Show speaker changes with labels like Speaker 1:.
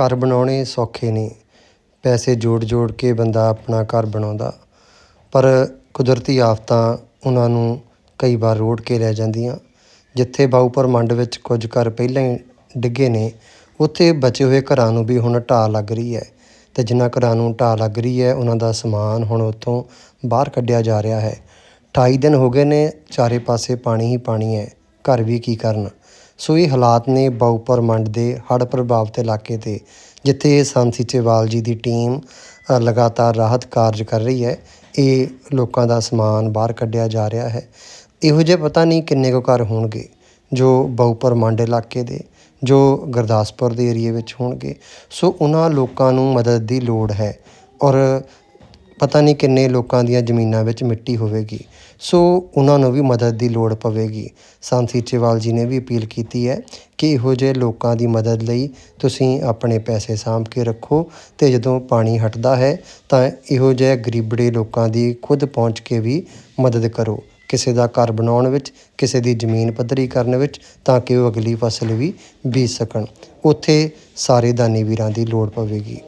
Speaker 1: ਘਰ ਬਣਾਉਣੇ ਸੌਖੇ ਨੇ। ਪੈਸੇ ਜੋੜ ਜੋੜ ਕੇ ਬੰਦਾ ਆਪਣਾ ਘਰ ਬਣਾਉਂਦਾ। ਪਰ ਕੁਦਰਤੀ ਆਫਤਾਂ ਉਹਨਾਂ ਨੂੰ ਕਈ ਵਾਰ ਰੋੜ ਕੇ ਲੈ ਜਾਂਦੀਆਂ। ਜਿੱਥੇ ਬਾਊਪਰ ਮੰਡ ਵਿੱਚ ਕੁਝ ਘਰ ਪਹਿਲਾਂ ਹੀ ਡਿੱਗੇ ਨੇ, ਉੱਥੇ ਬਚੇ ਹੋਏ ਘਰਾਂ ਨੂੰ ਵੀ ਹੁਣ ਢਾਹ ਲੱਗ ਰਹੀ ਹੈ। ਅਤੇ ਜਿਨ੍ਹਾਂ ਘਰਾਂ ਨੂੰ ਢਾਹ ਲੱਗ ਰਹੀ ਹੈ, ਉਹਨਾਂ ਦਾ ਸਮਾਨ ਹੁਣ ਉੱਥੋਂ ਬਾਹਰ ਕੱਢਿਆ ਜਾ ਰਿਹਾ ਹੈ। 28 ਦਿਨ ਹੋ ਗਏ ਨੇ, ਚਾਰੇ ਪਾਸੇ ਪਾਣੀ ਹੀ ਪਾਣੀ ਹੈ। ਘਰ ਵੀ ਕੀ ਕਰਨ? ਸੋ ਇਹ ਹਾਲਾਤ ਨੇ ਬਾਊਪਰ ਮੰਡ ਦੇ ਹੜ੍ਹ ਪ੍ਰਭਾਵਿਤ ਇਲਾਕੇ 'ਤੇ, ਜਿੱਥੇ ਸੰਤ ਸੀਚੇਵਾਲ ਜੀ ਦੀ ਟੀਮ ਲਗਾਤਾਰ ਰਾਹਤ ਕਾਰਜ ਕਰ ਰਹੀ ਹੈ। ਇਹ ਲੋਕਾਂ ਦਾ ਸਮਾਨ ਬਾਹਰ ਕੱਢਿਆ ਜਾ ਰਿਹਾ ਹੈ। ਇਹੋ ਜਿਹੇ ਪਤਾ ਨਹੀਂ ਕਿੰਨੇ ਕੁ ਘਰ ਹੋਣਗੇ, ਜੋ ਬਾਊਪਰ ਮੰਡ ਇਲਾਕੇ ਦੇ, ਜੋ ਗੁਰਦਾਸਪੁਰ ਦੇ ਏਰੀਏ ਵਿੱਚ ਹੋਣਗੇ। ਸੋ ਉਹਨਾਂ ਲੋਕਾਂ ਨੂੰ ਮਦਦ ਦੀ ਲੋੜ ਹੈ ਔਰ ਪਤਾ ਨਹੀਂ ਕਿੰਨੇ ਲੋਕਾਂ ਦੀਆਂ ਜ਼ਮੀਨਾਂ ਵਿੱਚ ਮਿੱਟੀ ਹੋਵੇਗੀ। ਸੋ ਉਹਨਾਂ ਨੂੰ ਵੀ ਮਦਦ ਦੀ ਲੋੜ ਪਵੇਗੀ। ਸੰਤ ਸੀਚੇਵਾਲ ਜੀ ਨੇ ਵੀ ਅਪੀਲ ਕੀਤੀ ਹੈ ਕਿ ਇਹੋ ਜਿਹੇ ਲੋਕਾਂ ਦੀ ਮਦਦ ਲਈ ਤੁਸੀਂ ਆਪਣੇ ਪੈਸੇ ਸਾਂਭ ਕੇ ਰੱਖੋ ਅਤੇ ਜਦੋਂ ਪਾਣੀ ਹਟਦਾ ਹੈ ਤਾਂ ਇਹੋ ਜਿਹੇ ਗਰੀਬੜੇ ਲੋਕਾਂ ਦੀ ਖੁਦ ਪਹੁੰਚ ਕੇ ਵੀ ਮਦਦ ਕਰੋ। ਕਿਸੇ ਦਾ ਘਰ ਬਣਾਉਣ ਵਿੱਚ, ਕਿਸੇ ਦੀ ਜ਼ਮੀਨ ਪੱਧਰੀ ਕਰਨ ਵਿੱਚ ਤਾਂ ਕਿ ਉਹ ਅਗਲੀ ਫਸਲ ਵੀ ਬੀਜ ਸਕਣ। ਉੱਥੇ ਸਾਰੇ ਦਾਨੀ ਵੀਰਾਂ ਦੀ ਲੋੜ ਪਵੇਗੀ।